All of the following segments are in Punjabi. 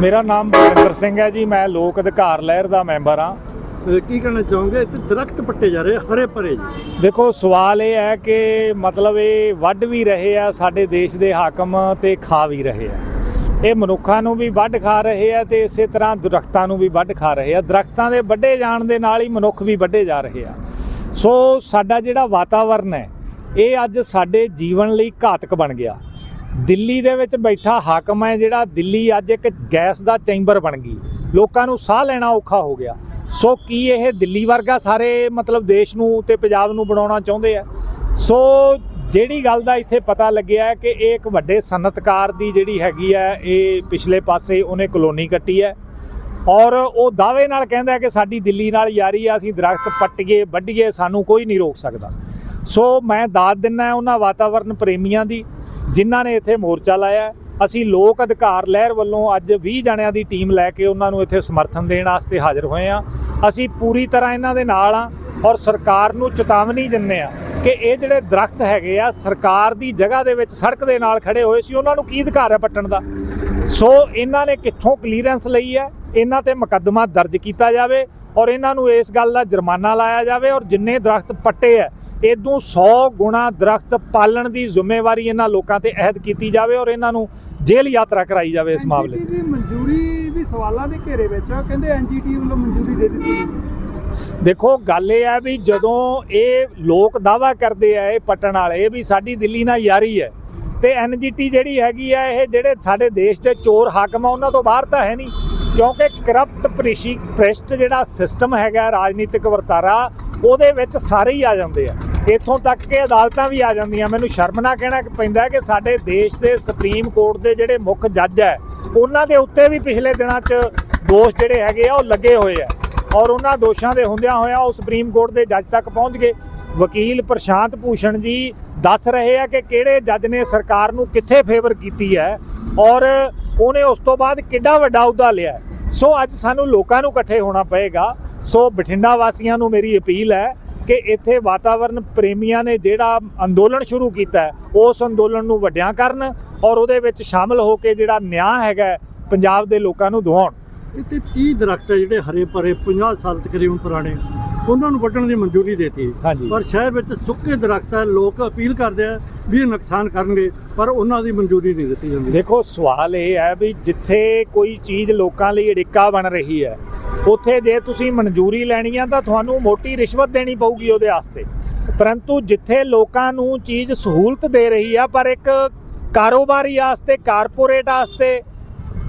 ਮੇਰਾ ਨਾਮ ਬਲਵਿੰਦਰ ਸਿੰਘ ਹੈ ਜੀ ਮੈਂ ਲੋਕ ਅਧਿਕਾਰ ਲਹਿਰ ਦਾ ਮੈਂਬਰ ਹਾਂ। ਕੀ ਕਹਿਣਾ ਚਾਹੋਗੇ? ਇੱਥੇ ਦਰਖਤ ਪੱਟੇ ਜਾ ਰਹੇ ਹਰੇ ਭਰੇ ਜੀ। ਦੇਖੋ ਸਵਾਲ ਇਹ ਹੈ ਕਿ ਮਤਲਬ ਇਹ ਵੱਢ ਵੀ ਰਹੇ ਆ ਸਾਡੇ ਦੇਸ਼ ਦੇ ਹਾਕਮ ਤੇ ਖਾ ਵੀ ਰਹੇ ਆ। ਇਹ ਮਨੁੱਖਾਂ ਨੂੰ ਵੀ ਵੱਢ ਖਾ ਰਹੇ ਆ ਤੇ ਇਸੇ ਤਰ੍ਹਾਂ ਦਰਖਤਾਂ ਨੂੰ ਵੀ ਵੱਢ ਖਾ ਰਹੇ ਆ। ਦਰਖਤਾਂ ਦੇ ਵੱਢੇ ਜਾਣ ਦੇ ਨਾਲ ਹੀ ਮਨੁੱਖ ਵੀ ਵੱਢੇ ਜਾ ਰਹੇ ਆ। ਸੋ ਸਾਡਾ ਜਿਹੜਾ ਵਾਤਾਵਰਨ ਹੈ ਇਹ ਅੱਜ ਸਾਡੇ ਜੀਵਨ ਲਈ ਘਾਤਕ ਬਣ ਗਿਆ। ਦਿੱਲੀ ਦੇ ਵਿੱਚ ਬੈਠਾ ਹਾਕਮ ਹੈ ਜਿਹੜਾ ਦਿੱਲੀ ਅੱਜ ਇੱਕ ਗੈਸ ਦਾ ਚੈਂਬਰ ਬਣ ਗਈ। ਲੋਕਾਂ ਨੂੰ ਸਾਹ ਲੈਣਾ ਔਖਾ ਹੋ ਗਿਆ। ਸੋ ਕੀ ਇਹ ਦਿੱਲੀ ਵਰਗਾ ਸਾਰੇ ਮਤਲਬ ਦੇਸ਼ ਨੂੰ ਤੇ ਪੰਜਾਬ ਨੂੰ ਬਣਾਉਣਾ ਚਾਹੁੰਦੇ ਆ? ਸੋ ਜਿਹੜੀ ਗੱਲ ਦਾ ਇੱਥੇ ਪਤਾ ਲੱਗਿਆ ਕਿ ਇਹ ਇੱਕ ਵੱਡੇ ਸਨਅਤਕਾਰ ਦੀ ਜਿਹੜੀ ਹੈਗੀ ਹੈ, ਇਹ ਪਿਛਲੇ ਪਾਸੇ ਉਹਨੇ ਕਲੋਨੀ ਕੱਟੀ ਹੈ। ਔਰ ਉਹ ਦਾਅਵੇ ਨਾਲ ਕਹਿੰਦਾ ਕਿ ਸਾਡੀ ਦਿੱਲੀ ਨਾਲ ਯਾਰੀ ਆ, ਅਸੀਂ ਦਰਖਤ ਪੱਟੀਏ, ਵੱਢੀਏ, ਸਾਨੂੰ ਕੋਈ ਨਹੀਂ ਰੋਕ ਸਕਦਾ। ਸੋ ਮੈਂ ਦਾਦ ਦਿੰਨਾ ਉਹਨਾਂ ਵਾਤਾਵਰਣ ਪ੍ਰੇਮੀਆਂ ਦੀ। ਜਿਨ੍ਹਾਂ ਨੇ ਇੱਥੇ ਮੋਰਚਾ ਲਾਇਆ ਅਸੀਂ ਲੋਕ ਅਧਿਕਾਰ ਲਹਿਰ ਵੱਲੋਂ ਅੱਜ 20 ਜਣਿਆਂ ਦੀ ਟੀਮ ਲੈ ਕੇ ਉਹਨਾਂ ਨੂੰ ਇੱਥੇ ਸਮਰਥਨ ਦੇਣ ਵਾਸਤੇ ਹਾਜ਼ਰ ਹੋਏ ਆ ਅਸੀਂ ਪੂਰੀ ਤਰ੍ਹਾਂ ਇਹਨਾਂ ਦੇ ਨਾਲ ਆ ਔਰ ਸਰਕਾਰ ਨੂੰ ਚੇਤਾਵਨੀ ਦਿੰਨੇ ਆ ਕਿ ਇਹ ਜਿਹੜੇ ਦਰਖਤ ਹੈਗੇ ਆ, ਸਰਕਾਰ ਦੀ ਜਗ੍ਹਾ ਦੇ ਵਿੱਚ ਸੜਕ ਦੇ ਨਾਲ ਖੜੇ ਹੋਏ ਸੀ, ਉਹਨਾਂ ਨੂੰ ਕੀ ਅਧਿਕਾਰ ਹੈ ਪੱਟਣ ਦਾ? ਸੋ ਇਹਨਾਂ ਨੇ ਕਿੱਥੋਂ ਕਲੀਅਰੈਂਸ ਲਈ ਹੈ? ਇਹਨਾਂ ਤੇ ਮੁਕੱਦਮਾ ਦਰਜ ਕੀਤਾ ਜਾਵੇ ਔਰ ਇਹਨਾਂ ਨੂੰ ਇਸ ਗੱਲ ਦਾ ਜੁਰਮਾਨਾ ਲਾਇਆ ਜਾਵੇ ਔਰ ਜਿੰਨੇ ਦਰਖਤ ਪੱਟੇ ਐ ਇਦੋਂ 100 ਗੁਣਾ ਦਰਖਤ ਪਾਲਣ ਦੀ ਜ਼ਿੰਮੇਵਾਰੀ ਇਹਨਾਂ ਲੋਕਾਂ ਤੇ ਅਹਿਦ ਕੀਤੀ ਜਾਵੇ ਔਰ ਇਹਨਾਂ ਨੂੰ ਜੇਲ੍ਹ ਯਾਤਰਾ ਕਰਾਈ ਜਾਵੇ ਇਸ ਮਾਮਲੇ ਦੀ ਮਨਜ਼ੂਰੀ ਵੀ ਸਵਾਲਾਂ ਦੇ ਘੇਰੇ ਵਿੱਚ ਆ ਕਹਿੰਦੇ ਐਨਜੀਟੀ ਵੱਲੋਂ ਮਨਜ਼ੂਰੀ ਦੇ ਦਿੱਤੀ ਦੇਖੋ ਗੱਲ ਇਹ ਹੈ ਵੀ ਜਦੋਂ ਇਹ ਲੋਕ ਦਾਵਾ ਕਰਦੇ ਆ ਇਹ ਪਟਣ ਵਾਲੇ ਵੀ ਸਾਡੀ ਦਿੱਲੀ ਨਾਲ ਯਾਰੀ ਹੈ। ਤੇ ਐਨਜੀਟੀ ਜਿਹੜੀ ਹੈਗੀ ਆ, ਇਹ ਜਿਹੜੇ ਸਾਡੇ ਦੇਸ਼ ਦੇ ਚੋਰ ਹਾਕਮ ਆ, ਉਹਨਾਂ ਤੋਂ ਬਾਹਰ ਤਾਂ ਹੈ ਨਹੀਂ। ਕਿਉਂਕਿ ਕਰਪਟ ਪ੍ਰਿਸ਼ੀ ਭ੍ਰਿਸ਼ਟ ਜਿਹੜਾ ਸਿਸਟਮ ਹੈਗਾ, ਰਾਜਨੀਤਿਕ ਵਰਤਾਰਾ, ਉਹਦੇ ਵਿੱਚ ਸਾਰੇ ਹੀ ਆ ਜਾਂਦੇ ਆ। ਇੱਥੋਂ ਤੱਕ ਕਿ ਅਦਾਲਤਾਂ ਵੀ ਆ ਜਾਂਦੀਆਂ। ਮੈਨੂੰ ਸ਼ਰਮ ਨਾ ਕਹਿਣਾ ਪੈਂਦਾ ਕਿ ਸਾਡੇ ਦੇਸ਼ ਦੇ ਸੁਪਰੀਮ ਕੋਰਟ ਦੇ ਜਿਹੜੇ ਮੁੱਖ ਜੱਜ ਹੈ, ਉਹਨਾਂ ਦੇ ਉੱਤੇ ਵੀ ਪਿਛਲੇ ਦਿਨਾਂ 'ਚ ਦੋਸ਼ ਜਿਹੜੇ ਹੈਗੇ ਆ, ਉਹ ਲੱਗੇ ਹੋਏ ਆ। ਔਰ ਉਹਨਾਂ ਦੋਸ਼ਾਂ ਦੇ ਹੁੰਦਿਆਂ ਹੋਇਆ ਉਹ ਸੁਪਰੀਮ ਕੋਰਟ ਦੇ ਜੱਜ ਤੱਕ ਪਹੁੰਚ ਗਏ। ਵਕੀਲ ਪ੍ਰਸ਼ਾਂਤ ਭੂਸ਼ਣ ਜੀ ਦੱਸ ਰਹੇ ਆ ਕਿ ਕਿਹੜੇ ਜੱਜ ਨੇ ਸਰਕਾਰ ਨੂੰ ਕਿੱਥੇ ਫੇਵਰ ਕੀਤੀ ਹੈ ਔਰ ਉਹਨੇ ਉਸ ਤੋਂ ਬਾਅਦ ਕਿੱਡਾ ਵੱਡਾ ਅਹੁਦਾ ਲਿਆ ਸੋ ਅੱਜ ਸਾਨੂੰ ਲੋਕਾਂ ਨੂੰ ਇਕੱਠੇ ਹੋਣਾ ਪਏਗਾ। ਸੋ ਬਠਿੰਡਾ ਵਾਸੀਆਂ ਨੂੰ ਮੇਰੀ ਅਪੀਲ ਹੈ ਕਿ ਇੱਥੇ ਵਾਤਾਵਰਣ ਪ੍ਰੇਮੀਆਂ ਨੇ ਜਿਹੜਾ ਅੰਦੋਲਨ ਸ਼ੁਰੂ ਕੀਤਾ ਉਸ ਅੰਦੋਲਨ ਨੂੰ ਵੱਡਿਆਂ ਕਰਨ ਔਰ ਉਹਦੇ ਵਿੱਚ ਸ਼ਾਮਲ ਹੋ ਕੇ ਜਿਹੜਾ ਨਿਆਂ ਹੈਗਾ ਪੰਜਾਬ ਦੇ ਲੋਕਾਂ ਨੂੰ ਦਵਾਉਣ ਇੱਥੇ 30 ਦਰਖਤ ਹੈ ਜਿਹੜੇ ਹਰੇ ਭਰੇ 50 ਸਾਲ ਤਕਰੀਬਨ ਪੁਰਾਣੇ। ਉਹਨਾਂ ਨੂੰ ਵੱਢਣ ਦੀ ਮਨਜ਼ੂਰੀ ਦੇਤੀ। ਹਾਂਜੀ। ਪਰ ਸ਼ਹਿਰ ਵਿੱਚ ਸੁੱਕੇ ਦਰਖਤ ਹੈ ਲੋਕ ਅਪੀਲ ਕਰਦੇ ਆ ਵੀ ਇਹ ਨੁਕਸਾਨ ਕਰਨਗੇ ਪਰ ਉਹਨਾਂ ਦੀ ਮਨਜ਼ੂਰੀ ਨਹੀਂ ਦਿੱਤੀ ਜਾਂਦੀ। ਦੇਖੋ ਸਵਾਲ ਇਹ ਹੈ ਵੀ ਜਿੱਥੇ ਕੋਈ ਚੀਜ਼ ਲੋਕਾਂ ਲਈ ਅੜਿੱਕਾ ਬਣ ਰਹੀ ਹੈ ਉੱਥੇ ਜੇ ਤੁਸੀਂ ਮਨਜ਼ੂਰੀ ਲੈਣੀ ਆ ਤਾਂ ਤੁਹਾਨੂੰ ਮੋਟੀ ਰਿਸ਼ਵਤ ਦੇਣੀ ਪਊਗੀ ਉਹਦੇ ਵਾਸਤੇ ਪਰੰਤੂ ਜਿੱਥੇ ਲੋਕਾਂ ਨੂੰ ਚੀਜ਼ ਸਹੂਲਤ ਦੇ ਰਹੀ ਆ ਪਰ ਇੱਕ ਕਾਰੋਬਾਰੀ ਵਾਸਤੇ ਕਾਰਪੋਰੇਟ ਵਾਸਤੇ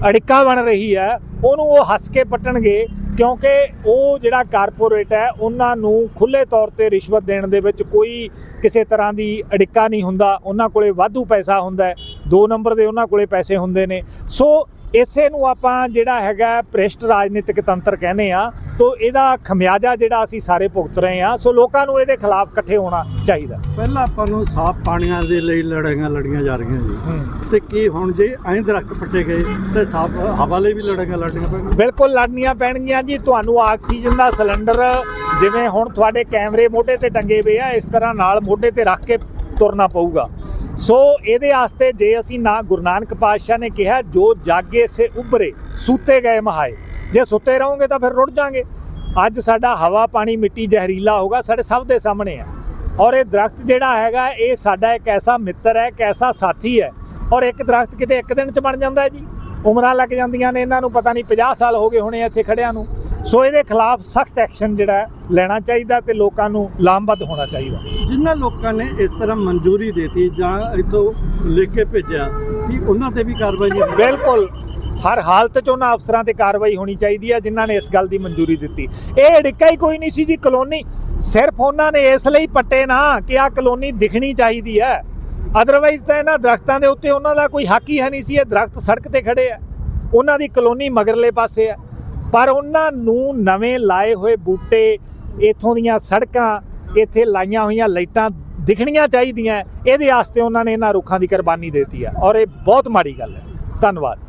ਅੜਿੱਕਾ ਬਣ ਰਹੀ ਹੈ ਉਹਨੂੰ ਉਹ ਹੱਸ ਕੇ ਪੱਟਣਗੇ ਕਿਉਂਕਿ ਉਹ ਜਿਹੜਾ ਕਾਰਪੋਰੇਟ ਹੈ, ਉਹਨਾਂ ਨੂੰ ਖੁੱਲੇ ਤੌਰ ਤੇ ਰਿਸ਼ਵਤ ਦੇਣ ਦੇ ਵਿੱਚ ਕੋਈ ਕਿਸੇ ਤਰ੍ਹਾਂ ਦੀ ਅੜਿੱਕਾ ਨਹੀਂ ਹੁੰਦਾ। ਉਹਨਾਂ ਕੋਲੇ ਵਾਧੂ ਪੈਸਾ ਹੁੰਦਾ ਦੋ ਨੰਬਰ ਦੇ ਉਹਨਾਂ ਕੋਲੇ ਪੈਸੇ ਹੁੰਦੇ ਨੇ। ਸੋ ਇਸੇ ਨੂੰ ਆਪਾਂ ਜਿਹੜਾ ਹੈਗਾ ਭ੍ਰਿਸ਼ਟ ਰਾਜਨੀਤਿਕ ਤੰਤਰ ਕਹਿੰਦੇ ਆ ਤੋਂ ਇਹਦਾ ਖਮਿਆਜਾ ਜਿਹੜਾ ਅਸੀਂ ਸਾਰੇ ਭੁਗਤ ਰਹੇ ਆ ਸੋ ਲੋਕਾਂ ਨੂੰ ਇਹਦੇ ਖਿਲਾਫ ਇਕੱਠੇ ਹੋਣਾ ਚਾਹੀਦਾ। ਪਹਿਲਾਂ ਆਪਾਂ ਨੂੰ ਸਾਫ਼ ਪਾਣੀਆਂ ਦੇ ਲਈ ਲੜਾਈਆਂ ਲੜੀਆਂ ਜਾ ਰਹੀਆਂ ਜੀ। ਤੇ ਕੀ ਹੁਣ ਜੇ ਐਂ ਦਰਖਤ ਪੱਟੇ ਗਏ ਤੇ ਸਾਫ਼ ਹਵਾ ਲਈ ਵੀ ਲੜਾਈਆਂ ਲੜਨੀਆਂ ਪੈਣਗੀਆਂ? ਬਿਲਕੁਲ ਲੜਨੀਆਂ ਪੈਣਗੀਆਂ ਜੀ। ਤੁਹਾਨੂੰ ਆਕਸੀਜਨ ਦਾ ਸਿਲੰਡਰ ਜਿਵੇਂ ਹੁਣ ਤੁਹਾਡੇ ਕੈਮਰੇ ਮੋਢੇ ਤੇ ਟੰਗੇ ਪਏ ਆ ਇਸ ਤਰ੍ਹਾਂ ਨਾਲ ਮੋਢੇ ਤੇ ਰੱਖ ਕੇ ਤੁਰਨਾ ਪਊਗਾ। ਸੋ ਇਹਦੇ ਵਾਸਤੇ ਜੇ ਅਸੀਂ ਨਾ ਗੁਰੂ ਨਾਨਕ ਪਾਤਸ਼ਾਹ ਨੇ ਕਿਹਾ ਜੋ ਜਾਗੇ ਸੇ ਉਭਰੇ ਸੂਤੇ ਗਏ ਮਹਾਏ। ਜੇ ਸੁੱਤੇ ਰਹੋਗੇ ਤਾਂ ਫਿਰ ਰੁੜ ਜਾਾਂਗੇ। ਅੱਜ ਸਾਡਾ ਹਵਾ ਪਾਣੀ ਮਿੱਟੀ ਜ਼ਹਿਰੀਲਾ ਹੋਗਾ ਸਾਡੇ ਸਭ ਦੇ ਸਾਹਮਣੇ ਆ। ਔਰ ਇਹ ਦਰਖਤ ਜਿਹੜਾ ਹੈਗਾ ਇਹ ਸਾਡਾ ਇੱਕ ਐਸਾ ਮਿੱਤਰ ਹੈ ਇੱਕ ਐਸਾ ਸਾਥੀ ਹੈ। ਔਰ ਇੱਕ ਦਰਖਤ ਕਿਤੇ ਇੱਕ ਦਿਨ ਚ ਬਣ ਜਾਂਦਾ ਹੈ ਜੀ। ਉਮਰਾਂ ਲੱਗ ਜਾਂਦੀਆਂ ਨੇ ਇਹਨਾਂ ਨੂੰ ਪਤਾ ਨਹੀਂ 50 ਸਾਲ ਹੋ ਗਏ ਹੋਣੇ ਇੱਥੇ ਖੜਿਆਂ ਨੂੰ। ਸੋ ਇਹਦੇ ਖਿਲਾਫ ਸਖਤ ਐਕਸ਼ਨ ਜਿਹੜਾ ਲੈਣਾ ਚਾਹੀਦਾ ਤੇ ਲੋਕਾਂ ਨੂੰ ਲਾਮਬੱਧ ਹੋਣਾ ਚਾਹੀਦਾ। ਜਿਨ੍ਹਾਂ ਲੋਕਾਂ ਨੇ ਇਸ ਤਰ੍ਹਾਂ ਮਨਜ਼ੂਰੀ ਦਿੱਤੀ ਜਾਂ ਇਥੋਂ ਲਿਖ ਕੇ ਭੇਜਿਆ ਕਿ ਉਹਨਾਂ ਤੇ ਵੀ ਕਾਰਵਾਈ। ਬਿਲਕੁਲ। ਹਰ ਹਾਲਤ 'ਚ ਉਹਨਾਂ ਅਫਸਰਾਂ ਤੇ ਕਾਰਵਾਈ ਹੋਣੀ ਚਾਹੀਦੀ ਹੈ, ਜਿਨ੍ਹਾਂ ਨੇ ਇਸ ਗੱਲ ਦੀ ਮਨਜ਼ੂਰੀ ਦਿੱਤੀ। ਇਹ ਅੜਿੱਕਾ ਹੀ ਕੋਈ ਨਹੀਂ ਸੀ ਜੀ, ਕਲੋਨੀ ਸਿਰਫ ਉਹਨਾਂ ਨੇ ਇਸ ਲਈ ਪੱਟੇ ਨਾ ਕਿ ਆ ਕਲੋਨੀ ਦਿਖਣੀ ਚਾਹੀਦੀ ਹੈ। ਅਦਰਵਾਈਜ਼ ਤਾਂ ਇਹਨਾਂ ਦਰਖਤਾਂ ਦੇ ਉੱਤੇ ਉਹਨਾਂ ਦਾ ਕੋਈ ਹੱਕ ਹੀ ਹੈ ਨਹੀਂ ਸੀ, ਇਹ ਦਰਖਤ ਸੜਕ ਤੇ ਖੜੇ ਆ। ਉਹਨਾਂ ਦੀ ਕਲੋਨੀ ਮਗਰਲੇ ਪਾਸੇ ਆ। ਪਰ ਉਹਨਾਂ ਨੂੰ ਨਵੇਂ ਲਾਏ ਹੋਏ ਬੂਟੇ, ਇਥੋਂ ਦੀਆਂ ਸੜਕਾਂ, ਇੱਥੇ ਲਾਈਆਂ ਹੋਈਆਂ ਲਾਈਟਾਂ ਦਿਖਣੀਆਂ ਚਾਹੀਦੀਆਂ। ਇਹਦੇ ਵਾਸਤੇ ਉਹਨਾਂ ਨੇ ਇਹਨਾਂ ਰੁੱਖਾਂ ਦੀ ਕੁਰਬਾਨੀ ਦਿੱਤੀ ਆ ਔਰ ਇਹ ਬਹੁਤ ਮਾੜੀ ਗੱਲ ਹੈ। ਧੰਨਵਾਦ।